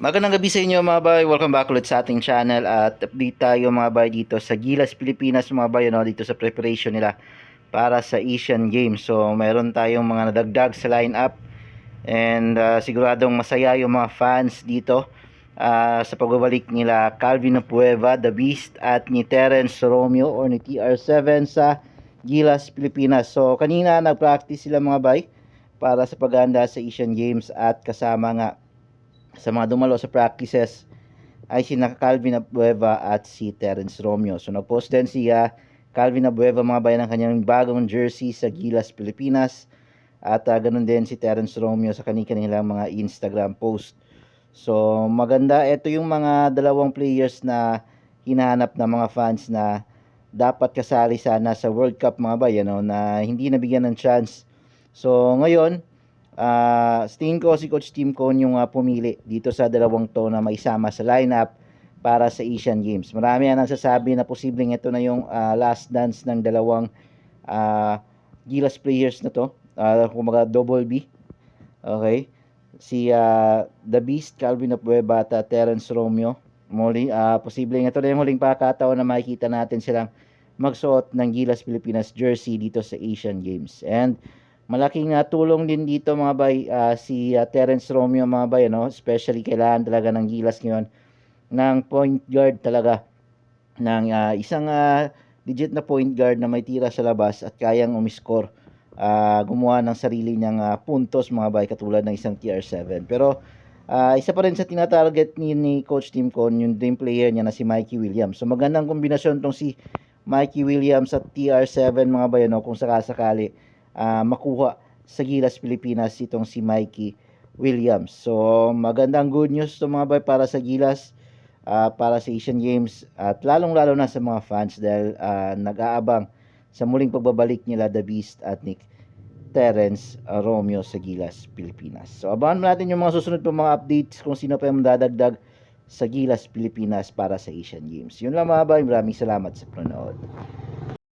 Magandang gabi sa inyo mga bay. Welcome back ulit sa ating channel at update tayo mga bay dito sa Gilas, Pilipinas mga bay no, dito sa preparation nila para sa Asian Games. So mayroon tayong mga nadagdag sa lineup and uh, siguradong masaya yung mga fans dito uh, sa pagbabalik nila Calvin Pueva, The Beast at ni Terence Romeo or ni TR7 sa Gilas, Pilipinas. So kanina nag-practice sila mga bay para sa paghahanda sa Asian Games at kasama nga sa mga dumalo sa practices ay si Calvin Abueva at si Terence Romeo. So nag-post din si uh, Calvin Abueva mga bayan ng kanyang bagong jersey sa Gilas, Pilipinas. At uh, ganun din si Terence Romeo sa kanilang mga Instagram post. So maganda, ito yung mga dalawang players na hinahanap ng mga fans na dapat kasali sana sa World Cup mga bayan no, na hindi nabigyan ng chance. So ngayon, uh, tingin ko si Coach Tim Cone yung uh, pumili dito sa dalawang to na maisama sa lineup para sa Asian Games. Marami ang nagsasabi na posibleng ito na yung uh, last dance ng dalawang uh, Gilas players na to. Uh, kumaga double B. Okay. Si uh, The Beast, Calvin Apueba at uh, Terence Romeo. Muli, uh, posibleng ito na yung huling pakataon na makikita natin silang magsuot ng Gilas Pilipinas jersey dito sa Asian Games. And malaking uh, tulong din dito mga bay uh, si uh, Terence Romeo mga bay no especially kailangan talaga ng gilas ngayon ng point guard talaga. Ng uh, isang uh, legit na point guard na may tira sa labas at kayang umiscore uh, gumawa ng sarili niyang uh, puntos mga bay katulad ng isang TR7 pero uh, isa pa rin sa tinatarget ni, ni Coach Tim Con yung dream player niya na si Mikey Williams. So magandang kombinasyon tong si Mikey Williams at TR7 mga bay no kung sakasakali uh, makuha sa Gilas Pilipinas itong si Mikey Williams. So magandang good news to mga bay para sa Gilas uh, para sa Asian Games at lalong-lalo na sa mga fans dahil uh, nag-aabang sa muling pagbabalik nila The Beast at Nick Terence Romeo sa Gilas Pilipinas. So abangan natin yung mga susunod pa mga updates kung sino pa yung dadagdag sa Gilas Pilipinas para sa Asian Games. Yun lang mga bay, maraming salamat sa panonood.